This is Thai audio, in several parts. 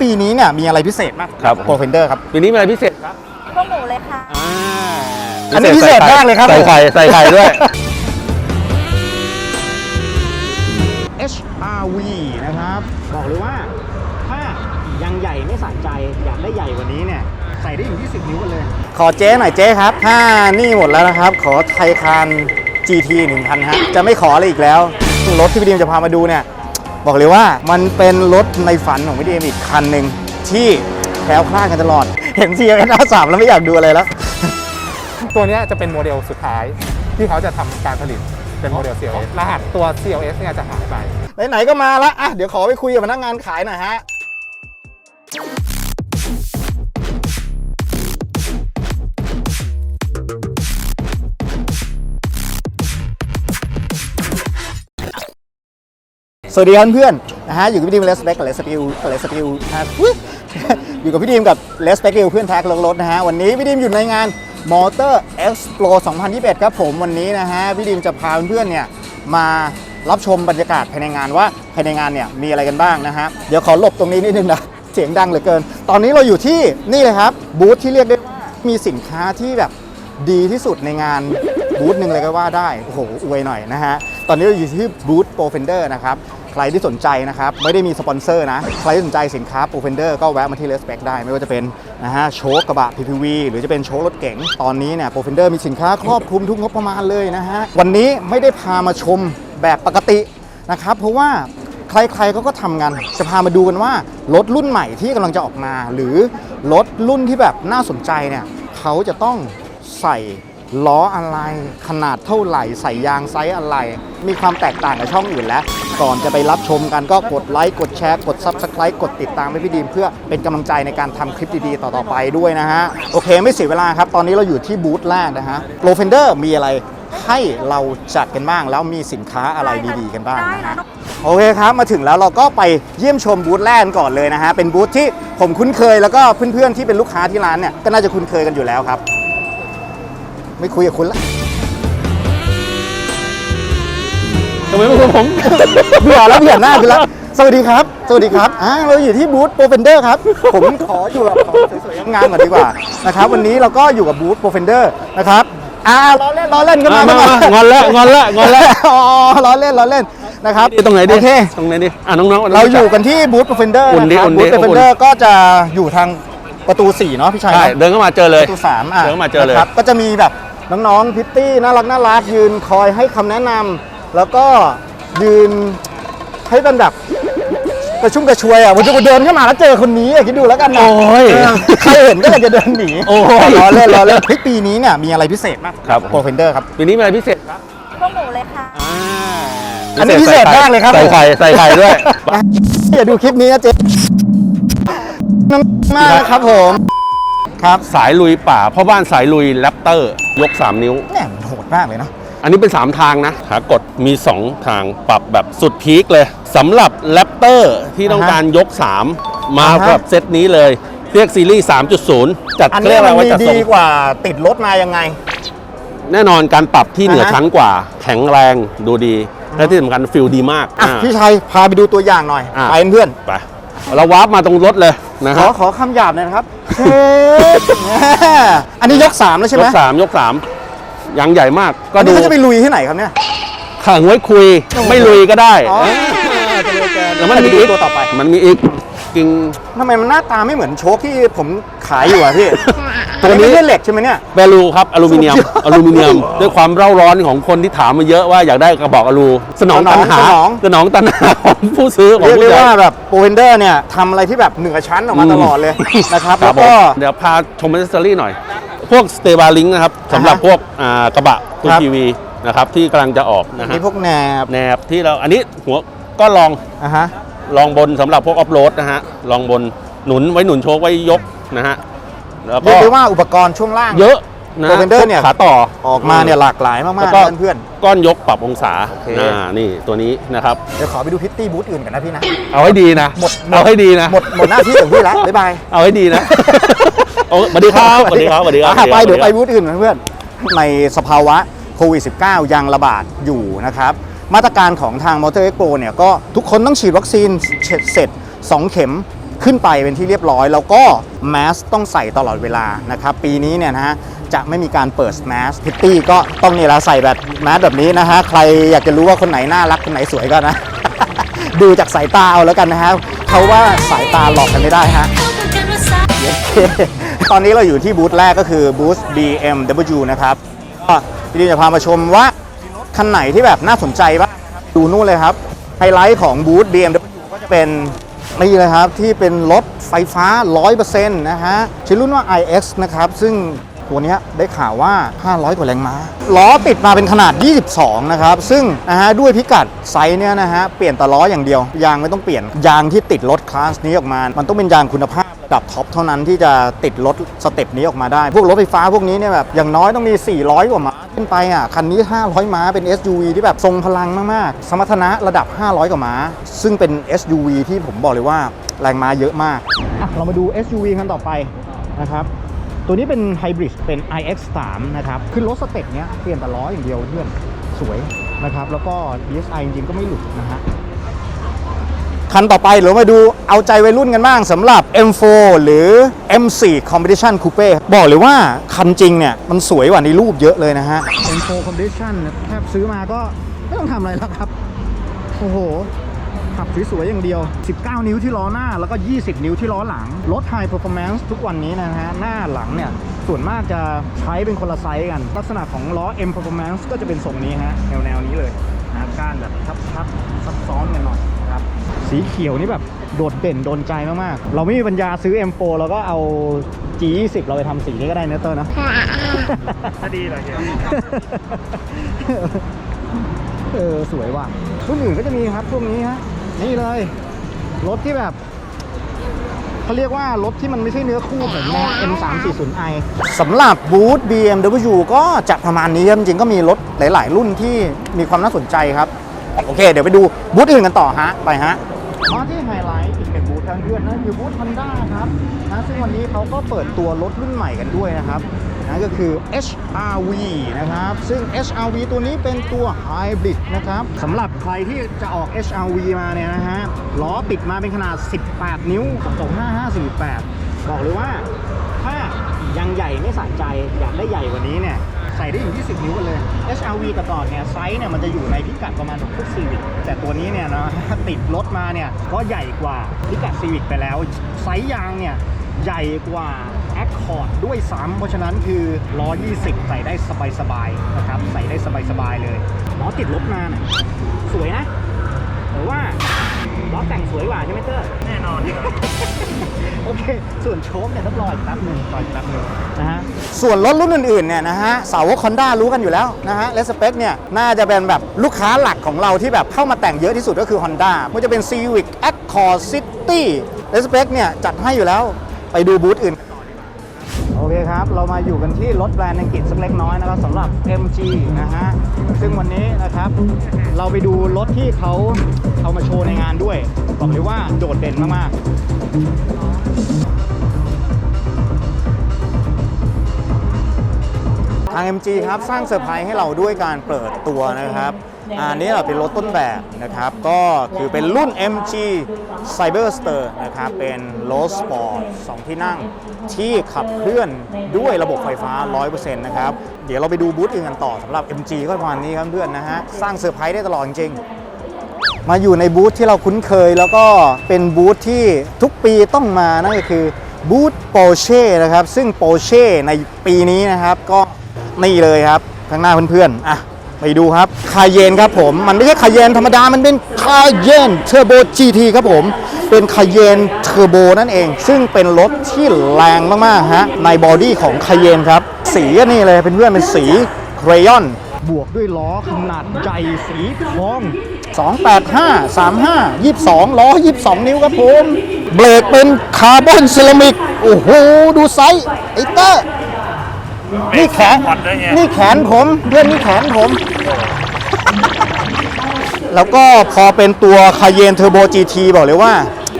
ปีนี้เนี่ยมีอะไรพิเศษมากครับ โปรเฟนเดอร์ครับปีนี้มีอะไรพิเศษครับพวกหนูเลยค่ะอ่าอันนี้พิเศษมากเลยครับ ใส่ไข่ใส่ไข่ด้วย HRV นะครับ บอกเลยว่า ถ้ายังใหญ่ไม่สะใจ อยากได้ใหญ่กว่านี้เนี่ย ใส่ได้อยู่ที่10นิ้วกันเลย ขอเจ๊หน่อยเจ๊ครับถ้านี่หมดแล้วนะครับ ขอไทยคาน GT 1000ฮะจะไม่ขออะไรอีกแล้ว รถที่พี่ดีมจะพามาดูเนี่ย บอกเลยว่ามันเป็นรถในฝันของพี่ดีมอีกคันหนึ่งที่แคล้วคลาดกันตลอด เห็น CLS 53แล้วไม่อยากดูอะไรแล้ว ตัวเนี้ยจะเป็นโมเดลสุดท้ายที่เขาจะทำการผลิตเป็นโมเดล CLS รหัสตัว CLS เนี่ยจะหายไป ไหนๆก็มาละอะเดี๋ยวขอไปคุยกับพนักงานขายหน่อยฮะ วัสดีครับเพื่อนนะฮะอยู่กับพี่ดีมเลสเปกเลสปิวเลสปิวนะฮะอยู่กับพี่ดีมกับเลสเปกิวเพื่อนแท็กรถนะฮะวันนี้พี่ดีมอยู่ในงาน Motor Expo 2021 ครับผมวันนี้นะฮะพี่ดีมจะพาเพื่อนๆเนี่ยมารับชมบรรยากาศภายในงานว่าภายในงานเนี่ยมีอะไรกันบ้างนะฮะเดี๋ยวขอหลบตรงนี้นิดนึงนะเสียงดังเหลือเกิน ตอนนี้เราอยู่ที่นี่เลยครับบูธที่เรียกได้ว่ามีสินค้าที่แบบดีที่สุดในงานบูธหนึ่งเลยก็ว่าได้ โอ้โห อวยหน่อยนะฮะ ตอนนี้เราอยู่ที่บูธโปรเฟนเดอร์นะครับ รที่สนใจนะครับ ไม่ได้มีสปอนเซอร์นะ ใครที่สนใจสินค้าโปรเฟนเดอร์ก็แวะมาที่เลสเ c กได้ ไม่ว่าจะเป็นนะฮะโชคกระบะ PPV หรือจะเป็นโชครถเก๋งตอนนี้เนี่ยโปรเฟนเดอร์มีสินค้าครอบคลุมทุกงบประมาณเลยนะฮะวันนี้ไม่ได้พามาชมแบบปกตินะครับเพราะว่าใครๆเขาก็ทำกันจะพามาดูกันว่า รถรุ่นใหม่ที่กำลังจะออกมา หรือรถรุ่นที่แบบน่าสนใจเนี่ยเขาจะต้องใส่ ล้ออะไรขนาดเท่าไหร่ใส่ยางไซส์อะไร มีความแตกต่างกับช่องอื่นแล้ว ก่อนจะไปรับชมกันก็กดไลค์กดแชร์กด Subscribe กดติดตามให้พี่ดีมเพื่อเป็นกำลังใจในการทำคลิปดีๆ ต่อๆไปด้วยนะฮะ โอเคไม่เสียเวลาครับ ตอนนี้เราอยู่ที่บูธแรกนะฮะโปรเฟนเดอร์มีอะไรให้เราจัดกันบ้างแล้วมีสินค้าอะไรดีๆ กันบ้างนะฮะโอเคครับมาถึงแล้วเราก็ไปเยี่ยมชมบูธแรกกันก่อนเลยนะฮะเป็นบูธที่ผมคุ้นเคยแล้วก็เพื่อนๆที่เป็นลูกค้าที่ร้านเนี่ยก็น่าจะคุ้นเคยกันอยู่แล้วครับ ไม่คุยกับคุณละทำไมไม่คุยกับผม เบื่อแล้วเบื่อหน้าคุณละสวัสดีครับ สวัสดีครับอ่าเราอยู่ที่บูธโปรเฟนเดอร์ครับ ผมขออยู่กับของสวยๆงามๆก่อนดีกว่านะครับ วันนี้เราก็อยู่กับบูธโปรเฟนเดอร์นะครับอ่าล้อเล่นล้อเล่นกันมามากันมา งอนละงอนละงอนละอ๋อล้อเล่นล้อเล่นนะครับนี่ตรงไหนดิโอเค ตรงไหนดิอะน้องๆ เราอยู่กันที่บูธโปรเฟนเดอร์อุ่นดินะครับอุ่นดิบูธโปรเฟนเดอร์ก็จะอยู่ทางประตู4เนาะพี่ชัยใช่เนาะเดินเข้ามาเจอเลยประตูสามอะเดินเข้ามาเจอเลย นะครับก็จะมีแบบ น้องๆพิตตี้น่ารักน่ารักยืนคอยให้คำแนะนำแล้วก็ยืนให้เป็นแบบกระชุ่มกระชวยอะวันจะเดินเข้ามาแล้วเจอคนนี้อะคิดดูแล้วกันนะโอ้ยเออใครเห็นก็อยากจะเดินหนีโอ้ยรอเล่นรอเล่นเฮ้ยปีนี้เนี่ยมีอะไรพิเศษมากครับโปรเฟนเดอร์ครับปีนี้มีอะไรพิเศษครับพวกหนูเลยค่ะอ่าอันนี้พิเศษมากเลยครับใส่ไข่ใส่ไข่ด้วยอย่าดูคลิปนี้นะเจ๊น้องมากนะครับผม ครับสายลุยป่าพ่อบ้านสายลุยแรปเตอร์ยก 3 นิ้วเนี่ยมันโหดมากเลยเนาะ อันนี้เป็น 3 ทางนะขากดมี 2 ทางปรับแบบสุดพีคเลยสำหรับแรปเตอร์ที่ต้องการยก 3 มาอ่าฮะ แบบเซตนี้เลยเรียกซีรีส์ 3.0 จัดอันเรีนี้ยกอะไรมันว่ามีจัดทรดีง กว่าติดรถมายังไง แน่นอนการปรับที่เหนืออ่าฮะ ชั้นกว่า แข็งแรงดูดี และที่สำคัญฟิลดีมากอะอ่า พี่ชัยพาไปดูตัวอย่างหน่อยอะ ไปเพื่อน ไปเราวาร์ปมาตรงรถเลย นะขคอรับขอคำหยาบหน่อยนะครับ เชฟอันนี้ยก3แล้วใช่ยไหมกสามยกสามยางใหญ่มากก็อันดูนี้เขาจะไปลุยที่ไหนครับเนี่ย ขังไว้คุย ไม่ลุยก็ได้อ๋อจะลุยกันแล้วมันไปมีดูอีกตัวต่อไป มันมีอีก กิ่งทำไมมันหน้าตาไม่เหมือนโชคที่ผมขายอยู่อะพี่ ตัวนี้ไม่ใช่เหล็กใช่ไหมเนี่ยแบลูครับอลูมิเนียมสุดยอดอลูมิเนียม ด้วยความเร่าร้อนของคนที่ถามมาเยอะว่าอยากได้กระบอกอลู สนองสนองตันหาสนอง สนองตันหาของผู้ซื้อของเรียกผู้ได้ใหญ่ว่าแบบโปรเวนเดอร์เนี่ยทำอะไรที่แบบเหนือชั้นออกมาตลอดเลยนะครับครัแล้บวผมก็เดี๋ยวพาชมเอเซอรี่หน่อย พวกสเตบาลิงนะครับสำหรับอ่าฮะพวกอ่ากระบะคุณครับ ทีวีนะครับที่กำลังจะออกนะฮะมีพวกแหนบแนบที่เราอันนี้หัวก็ลองอะฮะ ลองบนสำหรับพวกออฟโรดนะฮะลองบนหนุนไว้หนุนโชคไว้ยกนะฮะแล้วเรีก็ยกได้ว่าอุปกรณ์ช่วงล่าง เยอะนะโปรเวนเดอร์เนี่ยพวกขาต่อ ออกมาเนี่ยหลากหลายมาแล้กวก็ ๆเพื่อน ก้อนยกปรับองศาโอเค อ่านี่ตัวนี้นะครับ ๆเดี๋ยวขอไปดูพิตตี้บูธอื่นกันนะพี่นะ เอาให้ดีนะ หมด เอาให้ดีนะ หมดหมดหน้าที่ของพี่แล้วบ๊ายบายเอาให้ดีนะ โอ้สวัสดีครับสวัสดีครับสวัสดีครับอะไปสเดี๋ยวสไปครับบูธอื่นนะเพื่อนในสภาวะโควิด -19 ยังระบาดอยู่นะครับ มาตรการของทางมอเตอร์เอ็กโปเนี่ยก็ทุกคนต้องฉีดวัคซีนเสร็จ 2 เข็มขึ้นไปเป็นที่เรียบร้อย แล้วก็แมสต้องใส่ตลอดเวลานะครับ ปีนี้เนี่ยนะฮะจะไม่มีการเปิดแมสพิตตี้ก็ต้องนี่ละใส่แบบแมสแบบนี้นะฮะ ใครอยากจะรู้ว่าคนไหนน่ารักคนไหนสวยก็นะ ดูจากสายตาเอาแล้วกันนะฮะเขาว่าสายตาหลอกกันไม่ได้ฮะตอนนี้เราอยู่ที่บูธแรกก็คือบูธ BMW นะครับก็พี่ดีจะพามาชมว่า คันไหนที่แบบน่าสนใจบ้างนะครับดูนู่นเลยครับ ไฮไลท์ของบูธ BMW ก็จะเป็นนี่เลยครับ ที่เป็นรถไฟฟ้า 100%นะฮะชื่อรุ่นว่า iX นะครับ ซึ่ง ตัวนี้ได้ข่าวว่า 500 กว่าแรงม้า ล้อติดมาเป็นขนาด 22 นะครับ ซึ่งนะฮะด้วยพิกัดไซส์เนี้ยนะฮะเปลี่ยนแต่ล้ออย่างเดียว ยางไม่ต้องเปลี่ยน ยางที่ติดรถคลาสนี้ออกมา มันต้องเป็นยางคุณภาพระดับท็อปเท่านั้นที่จะติดรถสเต็ปนี้ออกมาได้ พวกรถไฟฟ้าพวกนี้เนี่ยแบบอย่างน้อยต้องมี 400 กว่าม้าขึ้นไปอะ คันนี้ 500 ม้าเป็น SUV ที่แบบทรงพลังมากๆ สมรรถนะระดับ 500 กว่าม้า ซึ่งเป็น SUV ที่ผมบอกเลยว่าแรงม้าเยอะมาก เรามาดู SUV คันต่อไปนะครับ ตัวนี้เป็นไฮบริดเป็น iX3 นะครับขึ้นรถสเต็ปเนี้ยเปลี่ยนแต่ล้ออย่างเดียวเพื่อนสวยนะครับ แล้วก็ DSi จริงๆก็ไม่หลุดนะฮะคันต่อไปเรามาดูเอาใจวัยรุ่นกันบ้างสำหรับ M4 หรือ M4 Competition Coupe บอกเลยว่าคันจริงเนี่ย มันสวยกว่าในรูปเยอะเลยนะฮะ M4 Competition แทบซื้อมาก็ไม่ต้องทำอะไรแล้วครับ โอ้โห ขับสวยๆอย่างเดียว 19 นิ้วที่ล้อหน้าแล้วก็ 20 นิ้วที่ล้อหลัง รถ High Performance ทุกวันนี้นะฮะ หน้าหลังเนี่ย ส่วนมากจะใช้เป็นคนละไซส์กัน ลักษณะของล้อ M Performance ก็จะเป็นทรงนี้ฮะ แนวแนวๆนี้เลยนะก้านแบบทับๆซับซ้อนกันหน่อยนะครับ สีเขียวนี่แบบโดดเด่นโดนใจมากๆ เราไม่มีปัญญาซื้อ M4 เราก็เอา G20 เราไปทำสีนี้ก็ได้นะเตอร์นะดีเลยเออ สวยว่ะรุ่นอื่นก็จะมีครับพวกนี้ฮะ นี่เลย รถที่แบบเขาเรียกว่ารถที่มันไม่ใช่เนื้อคู่เหมือน M340i สำหรับบูธ BMW ก็จะประมาณนี้ครับจริงๆก็มีรถหลาย ๆ รุ่นที่มีความน่าสนใจครับ โอเค เดี๋ยวไปดูบูธอื่นกันต่อฮะ ไปฮะมาที่ไฮไลท์อีกหนึ่งบูธทางเพื่อนนั่นคือบูธ Honda ครับนะซึ่งวันนี้เขาก็เปิดตัวรถรุ่นใหม่กันด้วยนะครับ นั่นก็คือ HRV นะครับ ซึ่ง HRV ตัวนี้เป็นตัว Hybrid นะครับสำหรับใครที่จะออก HRV มาเนี่ยนะฮะล้อปิดมาเป็นขนาด 18 นิ้ว 25548บอกเลยว่าถ้ายังใหญ่ไม่สะใจอยากได้ใหญ่กว่านี้เนี่ยใส่ได้อยู่ที่10นิ้วกันเลย HRV กับต่อเนี่ยไซส์เนี่ยมันจะอยู่ในพิกัดประมาณของพวก Civic แต่ตัวนี้เนี่ยนะติดรถมาเนี่ยก็ใหญ่กว่าพิกัด Civic ไปแล้วไซส์ยางเนี่ยใหญ่กว่า Accord ด้วยซ้ำเพราะฉะนั้นคือล้อ20 ใส่ได้สบายๆนะครับใส่ได้สบายๆเลยล้อติดรถมาเนี่ยสวยนะหรือว่าล้อแต่งสวยกว่าใช่ไหมเตอร์แน่นอนโอเค ส่วนโชคเนี่ยต้องรออีกแป๊บหนึ่งรออีกแป๊บหนึ่งนะฮะส่วนรถรุ่นอื่นๆเนี่ยนะฮะสาวกคอนด้ารู้กันอยู่แล้วนะฮะและสเปคเนี่ยน่าจะเป็นแบบลูกค้าหลักของเราที่แบบเข้ามาแต่งเยอะที่สุดก็คือ Honda มันจะเป็น Civic Accord City และสเปคเนี่ยจัดให้อยู่แล้วไปดูบูธอื่น โอเคครับ เรามาอยู่กันที่รถแบรนด์อังกฤษสักเล็กน้อยนะครับสำหรับ MG นะฮะ ซึ่งวันนี้นะครับ เราไปดูรถที่เขาเอามาโชว์ในงานด้วย บอกเลยว่าโดดเด่นมากๆทาง MG ครับ สร้างเซอร์ไพรส์ให้เราด้วยการเปิดตัวนะครับ อันนี้เราเป็นรถต้นแบบนะครับ ก็คือเป็นรุ่น MG Cyberster นะครับ เป็นรถสปอร์ต2ที่นั่งที่ขับเคลื่อนด้วยระบบไฟฟ้า 100%นะครับ เดี๋ยวเราไปดูบูธอื่นกันต่อสำหรับ MG ก็ประมาณนี้ครับเพื่อนนะฮะ สร้างเซอร์ไพรส์ได้ตลอดจริงมาอยู่ในบูธที่เราคุ้นเคยแล้วก็เป็นบูธที่ทุกปีต้องมานั่นก็คือบูธโปเช่นะครับ ซึ่งโปเช่ในปีนี้นะครับ ก็นี่เลยครับข้างหน้าเพื่อนๆอะ ไปดูครับคาเยนครับผม มันไม่ใช่คาเยนธรรมดา มันเป็นคาเยนเทอร์โบ GT ครับผม เป็นคาเยนเทอร์โบนั่นเอง ซึ่งเป็นรถที่แรงมากๆฮะ ในบอดี้ของคาเยนครับ สีก็นี่เลยเป็นเพื่อนเป็นสีเครยอน บวกด้วยล้อขนาดใหญ่สีทอง285 35 22 ล้อ 22 นิ้วครับผม เบรกเป็นคาร์บอนเซรามิก โอ้โห ดูไซส์ไอเตอร์ นี่แขนนี่แขนผมเพื่อนนี่แขนผม แล้วก็พอเป็นตัวคาเยนเทอร์โบ GT บอกเลยว่า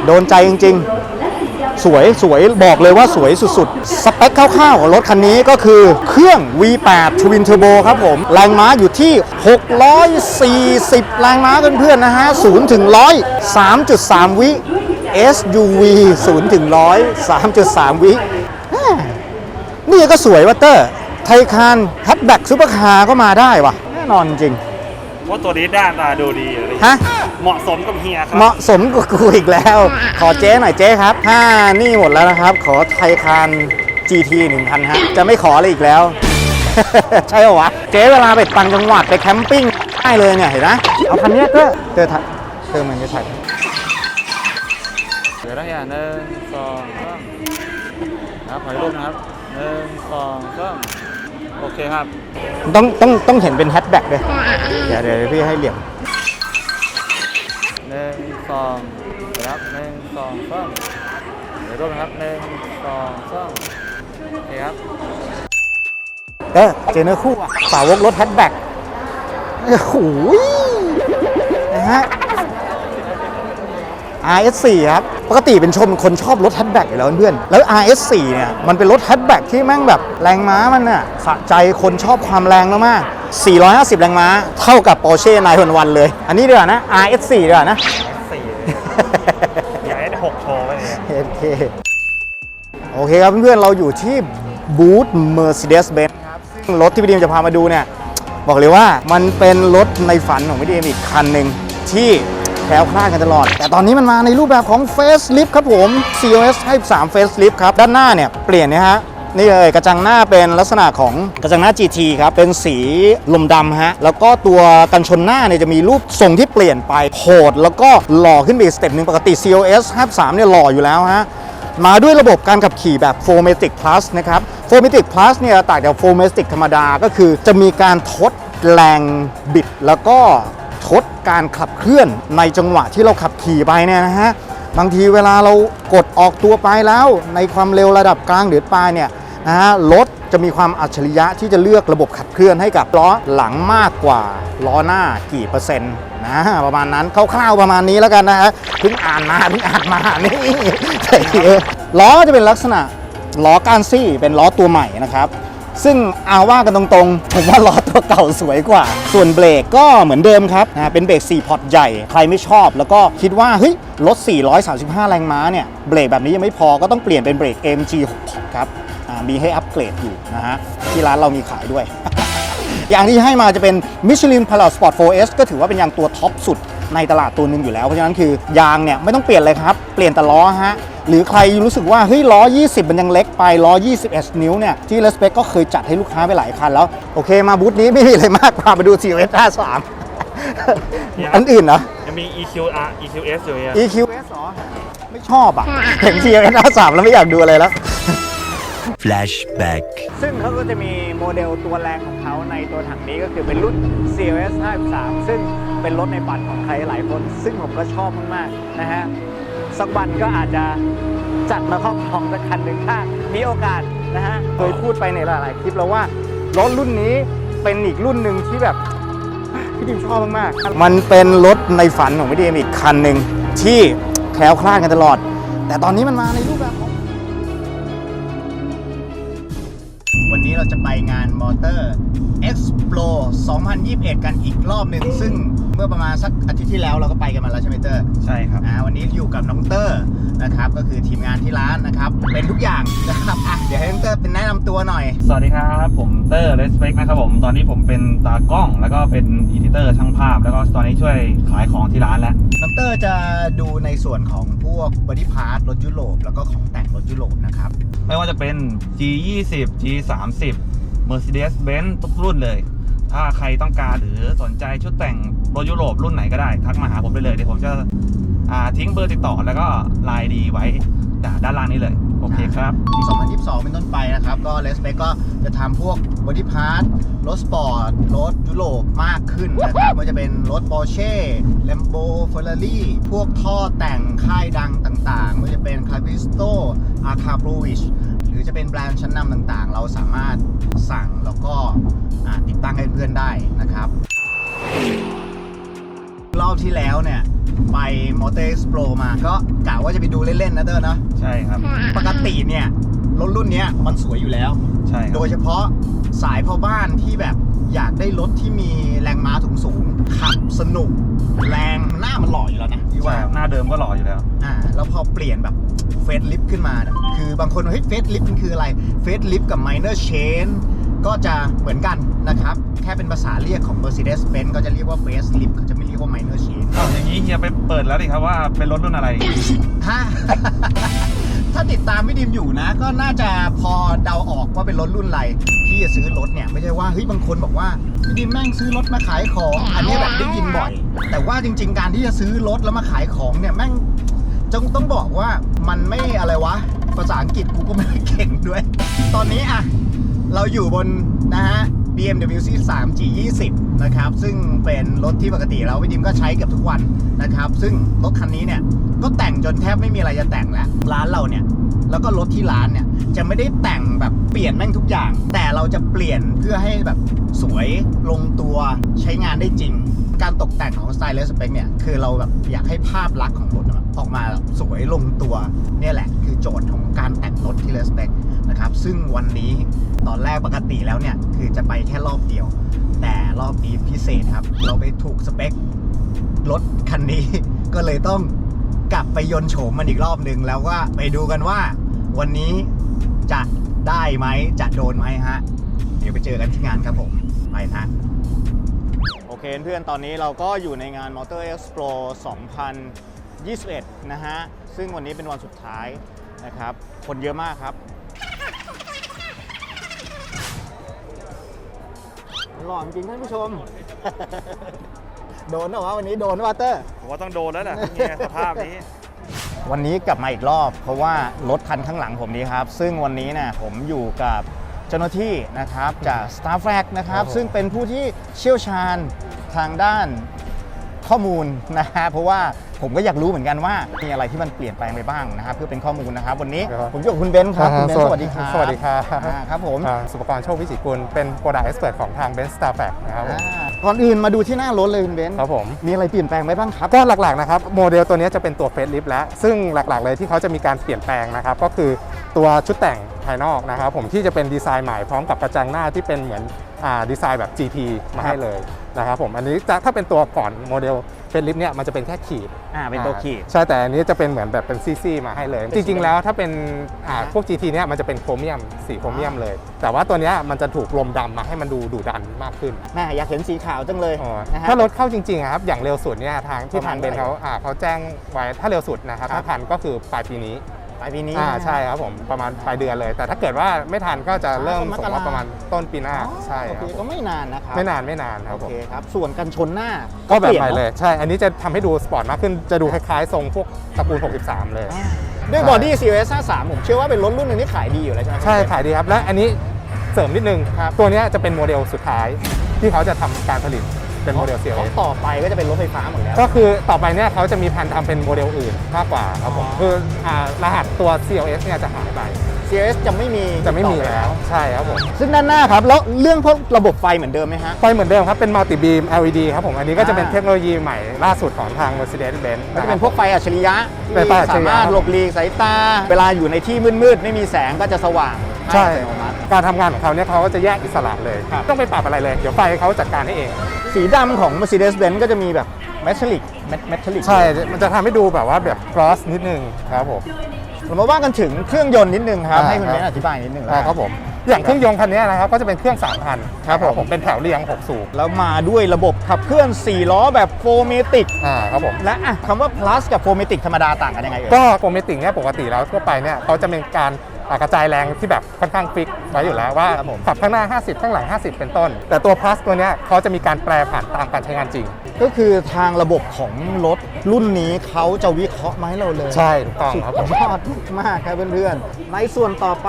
โดนใจจริง ๆ สวยสวยบอกเลยว่าสวยสุดๆ สเปคคร่าวๆของรถคันนี้ก็คือเครื่อง V8 Twin Turbo ครับผม แรงม้าอยู่ที่ 640 แรงม้าเพื่อนๆนะฮะ0ถึง100 3.3 วิ SUV 0ถึง100 3.3 วิแม่ นี่ก็สวยวัตเตอร์ ไทคานแฮชแบ็กซูเปอร์คาร์ก็มาได้ว่ะแน่นอนจริง ว่าตัวนี้ด้านตาดูดีอะไรฮะ เหมาะสมกับเฮียครัเหมาะสมกับกูอีกแล้ว ขอเจ๊หน่อยเจ๊ครับถ้านี่หมดแล้วนะครับ ขอไทคาน GT 1000ฮะ จะไม่ขออะไรอีกแล้ว ใช่เหรอวะ เจ๊เวลาไปต่างจังหวัดไปแคมปิ้งได้เลยเนี่ยเห็นไหมเอาคันเนี้ยก็เธอถ่ายเธอมันจะถ่าย เดี๋ยวได้อย่างหนึ่งสองสามนะครับขอให้รูปนะครับ หนึ่งสองสามโอเคครับ ต้องต้องต้องเห็นเป็นแฮชแบ็กด้วยเดี๋ยวเดี๋ยวพี่ให้เหลี่ยมหนึ่งสองนะครับหนึ่งสองสามเดี๋ยวรูปนะครับหนึ่งสองสามโอเคครับ เออเจอเนื้อคู่อะสาวกรถแฮชแบ็กโอ้โหนะฮะ RS4 ครับ ปกติเป็นชมคนชอบรถแฮชแบ็กอยู่แล้วเพื่อนๆแล้ว RS4 เนี่ยมันเป็นรถแฮชแบ็กที่แม่งแบบแรงม้ามันน่ะสะใจคนชอบความแรงมากๆ450 แรงม้า เท่ากับ Porsche 911เลย อันนี้ดีกว่านะ RS4 ดีกว่านะสี่อยากให้หกโชว์ไปเลยโอเคโอเคครับเพื่อนๆเราอยู่ที่บูธ Mercedes-Benz ครับซึ่งรถที่พี่ดีมจะพามาดูเนี่ย บอกเลยว่ามันเป็นรถในฝันของพี่ดีมอีกคันหนึ่งที่ แคล้วคลาดกันตลอด แต่ตอนนี้มันมาในรูปแบบของ Facelift ครับผม COS Type 3 Facelift ครับ ด้านหน้าเนี่ย เปลี่ยนนะฮะนี่เลยกระจังหน้าเป็นลักษณะของกระจังหน้า GT ครับ เป็นสีลมดำฮะ แล้วก็ตัวกันชนหน้าเนี่ยจะมีรูปทรงที่เปลี่ยนไปโหดแล้วก็หล่อขึ้นไปอีกสเต็ปหนึ่งปกติ COS 53เนี่ยหล่ออยู่แล้วฮะมาด้วยระบบการขับขี่แบบ4 m a t i c Plus นะครับ4 m a t i c Plus เนี่ยต่างจาก4 m a t i c ธรรมดาก็คือจะมีการทดแรงบิดแล้วก็ ทดการขับเคลื่อนในจังหวะที่เราขับขี่ไปเนี่ยนะฮะบางทีเวลาเรากดออกตัวไปแล้ว ในความเร็วระดับกลางหรือปลายเนี่ยนะฮะรถจะมีความอัจฉริยะที่จะเลือกระบบขับเคลื่อนให้กับล้อหลังมากกว่าล้อหน้ากี่เปอร์เซ็นต์นะประมาณนั้นคร่าวๆประมาณนี้แล้วกันนะฮะเพิ่งอ่านมาเพิ่งอ่านมานี่ใส่เออล้อจะเป็นลักษณะล้อก้านซี่เป็นล้อตัวใหม่นะครับ ซึ่งเอาว่ากันตรงๆ ผมว่าล้อตัวเก่าสวยกว่า ส่วนเบรกก็เหมือนเดิมครับนะเป็นเบรก4พอร์ตใหญ่ ใครไม่ชอบ แล้วก็คิดว่าเฮ้ยรถ 435 แรงม้าเนี่ยเบรกแบบนี้ยังไม่พอก็ต้องเปลี่ยนเป็นเบรก AMG 6พอร์ตครับมีให้อัปเกรดอยู่นะฮะที่ร้านเรามีขายด้วย อย่างที่ให้มาจะเป็น Michelin Pilot Sport 4S ก็ถือว่าเป็นยางตัวท็อปสุดในตลาดตัวหนึ่งอยู่แล้ว เพราะฉะนั้นคือยางเนี่ยไม่ต้องเปลี่ยนเลยครับ เปลี่ยนแต่ล้อฮะ หรือใครรู้สึกว่าเฮ้ยล้อ 20 มันยังเล็กไปล้อ 21 นิ้วเนี่ยที่ Respect ก็เคยจัดให้ลูกค้าไปหลายคันแล้ว โอเคมาบูธนี้ไม่มีอะไรมากพามาดู CLS 53อันอื่นเหรอยังมี EQR EQS อยู่เนี่ย EQS เหรอ ไม่ชอบอะ เห็น CLS 53แล้วไม่อยากดูอะไรแล้ว Flashback. ซึ่งเขาก็จะมีโมเดลตัวแรงของเขาในตัวถังนี้ก็คือเป็นรุ่น CLS 53 ซึ่งเป็นรถในฝันของใครหลายคน ซึ่งผมก็ชอบมากๆนะฮะ สักวันก็อาจจะจัดมาครอบครองสักคันหนึ่งถ้ามีโอกาสนะฮะเคยพูดไปในหลาย ๆ คลิปแล้วว่ารถรุ่นนี้เป็นอีกรุ่นหนึ่งที่แบบพี่ดิมชอบมากๆมันเป็นรถในฝันของพี่ดิมอีกคันหนึ่งที่แคล้วคลาดกันตลอด แต่ตอนนี้มันมาในรูปแบบของวันนี้เราจะไปงานมอเตอร์ Explo 2021 กันอีกรอบหนึ่ง ซึ่งเมื่อประมาณสักอาทิตย์ที่แล้วเราก็ไปกันมาแล้วใช่ไหมเตอร์ใช่ครับอ่าวันนี้อยู่กับน้องเตอร์นะครับ ก็คือทีมงานที่ร้านนะครับ เป็นทุกอย่างนะครับอะเดี๋ยวให้น้องเตอร์เป็นแนะนำตัวหน่อย สวัสดีครับผมเตอร์เลสเปกนะครับผมตอนนี้ผมเป็นตากล้องแล้วก็เป็นอีดิเตอร์ช่างภาพ แล้วก็ตอนนี้ช่วยขายของที่ร้านแล้ว น้องเตอร์จะดูในส่วนของพวกบอดี้พาร์ทรถยุโรปแล้วก็ของแต่งรถยุโรปนะครับ ไม่ว่าจะเป็น G20 G30 Mercedes Benz ทุกรุ่นเลย ถ้าใครต้องการหรือสนใจชุดแต่งรถยุโรปรุ่นไหนก็ได้ ทักมาหาผมได้เลย เดี๋ยวผมจะทิ้งเบอร์ติดต่อแล้วก็ไลน์ดีไว้ด้านล่างนี้เลย โอเคครับ2022 เป็นต้นไปนะครับ ก็เลสเปก็จะทำพวกบอดี้พาร์ทรถสปอร์ต รถยุโรปมากขึ้นนะครับม่ว่าจะเป็นรถ Porsche Lambo Ferrari พวกท่อแต่งค่ายดังต่างๆม่ว่าจะเป็น c a p i s t o a c a p r o v i c ห รือจะเป็นแบรนด์ชั้นนำต่างๆ เราสามารถสั่งแล้วก็อ่าติดตั้งให้เพื่อนได้นะครับ รอบที่แล้วเนี่ย ไป Motor Expo มาก็กะว่าจะไปดูเล่น ๆ นะเด้อเนาะใช่ครับ ปกติเนี่ย รถรุ่นเนี้ยมันสวยอยู่แล้ว ใช่คโดรับยเฉพาะสายพ่อบ้านที่แบบอยากได้รถที่มีแรงม้าสูงสูงๆขับสนุก แรงหน้ามันหล่ออยู่แล้วนะพี่ใช่ว่าครับหน้าเดิมก็หล่ออยู่แล้ว อ่า แล้วพอเปลี่ยนแบบ เฟสลิฟขึ้นมาเนี่ยคือบางคนเฮ้ยเฟสลิฟมันคืออะไรเฟสลิฟกับ minor change ก็จะเหมือนกันนะครับ แค่เป็นภาษาเรียกของ Mercedes-Benz ก็จะเรียกว่า face lift เขาจะไม่เรียกว่า minor change อ้าวอย่างนี้เฮียไปเปิดแล้วดิครับว่าเป็นรถรุ่นอะไรฮะถ้าติดตามพี่ดิมอยู่นะ ก็น่าจะพอเดาออกว่าเป็นรถรุ่นอะไรพี่จะซื้อรถเนี่ยไม่ใช่ว่าเฮ้ยบางคนบอกว่าพี่ดิมแม่งซื้อรถมาขายของ อันเนี้ยแบบได้ยินบ่อย แต่ว่าจริง ๆ การที่จะซื้อรถแล้วมาขายของเนี่ยแม่ง จงต้องบอกว่ามันไม่อะไรวะ ภาษาอังกฤษกูก็ไม่ได้เก่งด้วย ตอนนี้อะเราอยู่บนนะฮะ BMW C3 G20 นะครับ ซึ่งเป็นรถที่ปกติแล้วพี่ดิมก็ใช้เกือบทุกวันนะครับ ซึ่งรถคันนี้เนี่ย ก็แต่งจนแทบไม่มีอะไรจะแต่งแล้ว ร้านเราเนี่ย แล้วก็รถที่ร้านเนี่ย จะไม่ได้แต่งแบบเปลี่ยนแม่งทุกอย่าง แต่เราจะเปลี่ยนเพื่อให้แบบสวยลงตัวใช้งานได้จริง การตกแต่งของ Style Spec เนี่ย คือเราแบบอยากให้ภาพลักษณ์ของรถ ออกมาสวยลงตัวเนี่ยแหละ คือโจทย์ของการแต่งรถที่ Respect นะครับ ซึ่งวันนี้ตอนแรกปกติแล้วเนี่ย คือจะไปแค่รอบเดียว แต่รอบนี้พิเศษครับ เราไปถูกสเปครถคันนี้ ก็เลยต้องกลับไปยนโฉมมันอีกรอบหนึ่งแล้วก็ไปดูกันว่า วันนี้จะได้ไหมจะโดนไหมฮะ เดี๋ยวไปเจอกันที่งานครับผมไปนะโอเคเพื่อนตอนนี้เราก็อยู่ในงาน Motor Expo 2021 นะฮะ ซึ่งวันนี้เป็นวันสุดท้ายนะครับ คนเยอะมากครับ หล่อจริงท่านผู้ชม โดนเหรอวะวันนี้โดนวะเตอร์ ผมว่าต้องโดนแล้วแหละเฮียสภาพนี้ วันนี้กลับมาอีกรอบ เพราะว่ารถคันข้างหลังผมนี้ครับ ซึ่งวันนี้เนี่ยผมอยู่กับเจ้าหน้าที่นะครับจาก s t a r f a c นะครับครับผมซึ่งเป็นผู้ที่เชี่ยวชาญทางด้าน ข้อมูลนะฮะเพราะว่าผมก็อยากรู้เหมือนกันว่ามีอะไรที่มันเปลี่ยนแปลงไปบ้างนะครับเพื่อเป็นข้อมูลนะครับวันนี้ครับ ผมอยู่กับคุณเบนซ์ครับคุณเบนซ์สวัสดีครับสวัสดีครับอ่าครับผมอ่าสุปกรณ์โชควิจิตรกุลเป็นโปรดักต์เอ็กซ์เพรสของทาง b e n z Star f a c นะครับผมอ่าก่อนอื่นมาดูที่หน้ารถเลยคุณเบนซ์ครับผมมีอะไรเปลี่ยนแปลงไปบ้างครับ ก็หลักๆนะครับโมเดลตัวนี้จะเป็นตัวเฟสลิฟแล้ว ซึ่งหลักๆเลยที่เขาจะมีการเปลี่ยนแปลงนะครับ ก็คือตัวชุดแต่งภายนอกนะครับผมที่จะเป็นดีไซน์ใหม่พร้อมกับกระจังหน้าที่เป็นเหมือนอ่า ดีไซน์แบบ GT มาให้เลยนะครับผมอันนี้จะถ้าเป็นตัวก่อนโมเดลเฟสลิฟเนี่ยมันจะเป็นแค่ขีดอ่าเป็นตัวขีดใช่แต่อันนี้จะเป็นเหมือนแบบเป็นซี่ๆมาให้เลย จริง ๆ แล้วถ้าเป็นอ่าอ่าพวก GT เนี่ยมันจะเป็นโครเมียมสีโครเมียมเลย แต่ว่าตัวเนี้ยมันจะถูกลมดำมาให้มันดูดุดันมากขึ้นแม่อยากเห็นสีขาวจังเลยอ๋อนะฮะถ้ารถเข้าจริงๆอะครับอย่างเร็วสุดเนี่ยทางที่ประมาทาณงเบนเท่าเขาไหร่อ่าเขาแจ้งไว้ถ้าเร็วสุดนะครับครับถ้าทันก็คือปลายปีนี้ ปลายปีนี้อ่านะใช่ครับผมประมาณปลายเดือนเลย แต่ถ้าเกิดว่าไม่ทันก็จะเริ่มอ๋อส่งมกราว่าประมาณต้นปีหน้าอ๋อใช่โอคเครับก็ไม่นานนะครับไม่นานไม่นานครับโอผม เคครับ ส่วนกันชนหน้าก็แบบปลี่ใหม่นนอะเลย ใช่ อันนี้จะทำให้ดูสปอร์ตมากขึ้น จะดูคล้ายๆ ทรงพวกตระกูล 63 เลย ด้วยบอดี้ CLS 53ผมเชื่อว่าเป็นรถรุ่นหนึ่งที่ขายดีอยู่แล้วใช่ไหม ใช่ ขายดีครับ และอันนี้เสริมนิดนึงครับตัวเนี้ยจะเป็นโมเดลสุดท้าย ที่เขาจะทำการผลิต เป็นโมเดลเพ CLS ราะต่อไปก็จะเป็นรถไฟฟ้าหมดแล้ว ก็คือต่อไปเนี่ยเขาจะมีแผนทำเป็นโมเดลอื่นมากกว่าครับผม อ๋อ คืออ่ารหัสตัว CLS เนี่ยจะหายไป CLS จะไม่มีจะไม่มีต่อปแล้ว ใช่ครับผม ซึ่งด้านหน้าครับ แล้วเรื่องพวกระบบไฟเหมือนเดิมไหมฮะ ไฟเหมือนเดิมครับ เป็นมัลติบีม LED ครับผม อันนี้ก็จะเป็นอ่า เทคโนโลยีใหม่ล่าสุดของทาง Mercedes-Benz ก็จะเป็นพวกไฟอัจฉริยะเป็นไฟอัจฉริยะสามารถหลบหลีกสายตา เวลาอยู่ในที่มืดๆ ไม่มีแสงก็จะสว่างใช่อัตโนมัติ การทำงานของเขาเนี่ยเขาก็จะแยกอิสระเลย ครับ ต้องไปปรับอะไรเลย เดี๋ยวไฟเขาจัดการให้เอง สีดำของ Mercedes-Benz ก็จะมีแบบ metallic metallic ใช่ มันจะทำให้ดูแบบว่าแบบ gloss นิดนึงครับผม เรามาว่ากันถึงเครื่องยนต์นิดนึงครับ อ่าให้คุณครับเบนซ์อธิบายนิดนึงแล้วอ่ากันครับผม อย่างเครื่องยนต์คันนี้นะครับก็จะเป็นเครื่อง 3,000ครับผมผมเป็นแถวเรียง 6 สูบแล้วมาด้วยระบบขับเคลื่อน 4 ล้อแบบโฟเมติกอ่าครับผม และอะคำว่า plus กับโฟเมติกธรรมดาต่างกันยังไงเอ่ย ก็โฟมเมติกเนี่ยปกติแล้วทั่วไปเนี่ยเขาจะเป็นการอ่า กระจายแรงที่แบบค่อนข้างฟิกไว้อยู่แล้วว่าครับผมขับข้างหน้า 50 ข้างหลัง 50 เป็นต้น แต่ตัว plus ตัวเนี้ยเขาจะมีการแปลผ่านตามการใช้งานจริง ก็คือทางระบบของรถรุ่นนี้เขาจะวิเคราะห์มาให้เราเลย ใช่ถูกต้องครับผมสุดยอดมากครับเพื่อนๆในส่วนต่อไป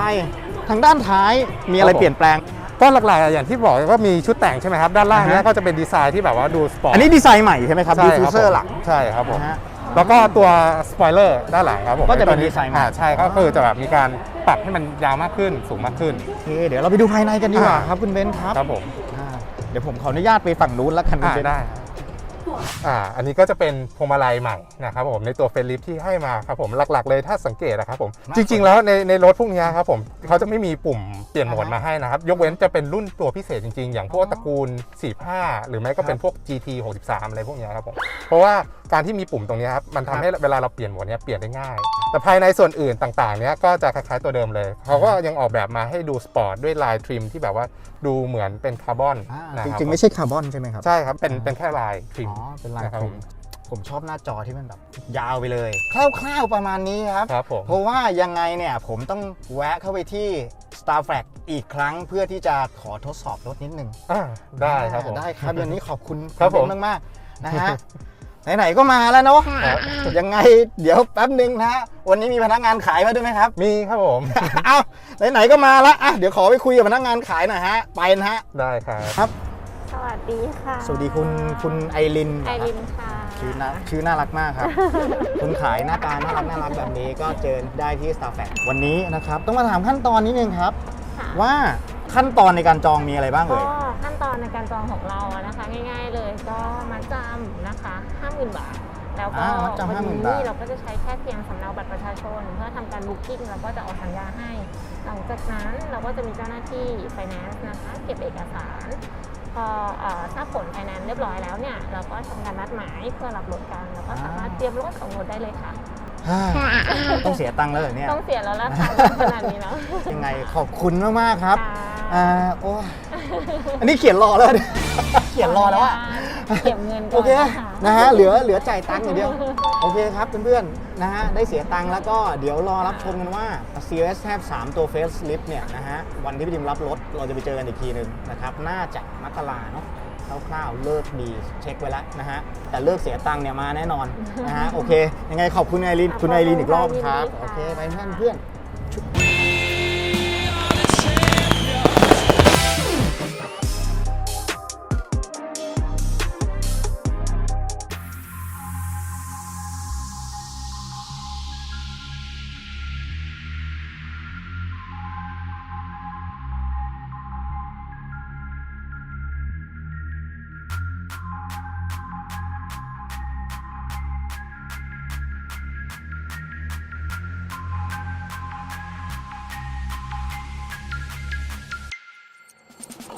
ทางด้านท้ายมีอะไรครับผมเปลี่ยนแปลงก็หลักๆอย่างที่บอกก็มีชุดแต่งใช่ไหมครับ ด้านล่างเนี้อ่ายฮะก็จะเป็นดีไซน์ที่แบบว่าดูสปอร์ตอันนี้ดีไซน์ใหม่ใช่ไหมครับใช่ดีฟิวครับเซอผมร์หลังใช่ครับผมนะฮะแล้วก็ตัวสปอยเลอร์ด้านหลังครับผมก็จะเป็นตัวดีไซน์ใหม่อ่าใช่ก็คือจะแบบมีการ ปรับให้มันยาวมากขึ้นสูงมากขึ้น โอเคเดี๋ยวเราไปดูภายในกันดีกว่าอ่าครับคุณเบนซ์ครับครับผมอ่าเดี๋ยวผมขออนุญาตไปฝั่งนู้นแล้วกันคุณอ่าเบนซ์ได้อ่าอันนี้ก็จะเป็นพวงมาลัยใหม่นะครับผมในตัวเฟรนลิฟที่ให้มาครับผมหลักๆเลยถ้าสังเกตนะครับผมมากจริง ๆ แล้วในในรถพวกเนี้ยครับผมเขาจะไม่มีปุ่มเปลี่ยนโหมดมาให้นะครับยกเว้นจะเป็นรุ่นตัวพิเศษจริง ๆ อย่างพวกตระกูล 45 หรือไม่ก็เป็นพวก GT 63อะไรพวกเนี้ยครับผมเพราะว่า การที่มีปุ่มตรงเนี้ยครับมันทำให้เวลาเราเปลี่ยนโหมดเนี้ยเปลี่ยนได้ง่าย แต่ภายในส่วนอื่นต่างๆเนี้ยก็จะคล้ายๆตัวเดิมเลย เขาก็ยังออกแบบมาให้ดูสปอร์ตด้วยลายทริมที่แบบว่าดูเหมือนเป็นคาร์บอนอ่านะจคบริงๆ ไม่ใช่คาร์บอนใช่ไหมครับ ใช่ครับ เป็นเป็นแค่ลายทริมอ๋อเป็นลายนะครัคบรีผมมผมชอบหน้าจอที่มันแบบยาวไปเลยคร่าวๆประมาณนี้ครับครับผมเพราะว่ายังไงเนี่ยผมต้องแวะเข้าไปที่ Star f l a g อีกครั้งเพื่อที่จะขอทดสอบรถนิดนึงอ่าได้ครับผมได้ครับวันนี้ขอบคุณครับผมณเนมากๆนะฮะ ไหนๆก็มาแล้วเนาะครับยังไงเดี๋ยวแป๊บนึงนะฮะวันนี้มีพนักงานขายมาด้วยไหมครับ มีครับผมเอ้าไหนๆก็มาละอะเดี๋ยวขอไปคุยกับพนักงานขายหน่อยฮะ ไปนะฮะได้ครับครับสวัสดีค่ะ สวัสดีคุณคุณไอรินไอรินค่ะชื่อน่าชื่อน่ารักมากครับ คุณขายหน้าตาน่ารักน่ารักแบบนี้ก็เจอได้ที่ Star f a c วันนี้นะครับ ต้องมาถามขั้นตอนนิดนึงครับค่ะว่า ขั้นตอนในการจองมีอะไรบ้างก็เอ่ยขั้นตอนในการจองของเราอะนะคะ ง่าย ๆ เลยก็มัดจำนะคะ50,000 บาท แล้วก็อ่ามัดจำวัน50,000นี้บาทเราก็จะใช้แค่เพียงสำเนาบัตรประชาชน เพื่อทำการบุ๊กิ้งแล้วก็จะออกสัญญาให้ หลังจากนั้นเราก็จะมีเจ้าหน้าที่ไฟแนนซ์นะคะ เก็บเอกสาร พอเอ่อทราบผลไฟแนนซ์เรียบร้อยแล้วเนี่ย เราก็ทำการนัดหมายเพื่อรับรถกันแล้วก็สามารถเตรียมรถของรถได้เลยค่ะ ต้องเสียตังค์แล้วเหรอเนี่ย ต้องเสียแล้วล่ะค่ะขนาดนี้เนาะยังไงขอบคุณมากๆครับค่ะ อ่าโอ้ยอันนี้เขียนรอแล้วเขียนรอแล้วอะเก็บเงินก่โออนเคนะคะ นะฮะเหลือเหลือจ่ายตังค์อย่างเดียวโอเคครับเพื่อนๆนะฮะได้เสียตังค์แล้วก็เดี๋ยวรอรับชมกันว่า CRS Tab 3ตัว Face Lift เนี่ยนะฮะวันที่พี่ดิมรับรถเราจะไปเจอกันอีกทีหนึ่งนะครับน่าจะมกราเนาะคร่าวๆเลิกดีเช็คไว้แล้วนะฮะแต่เลิกเสียตังค์เนี่ยมาแน่นอนนะฮะโอเค ยังไงขอบคุณไอรินคุณไอรินอีกรอบครับโอเคไปเพื่อนเพื่อนๆ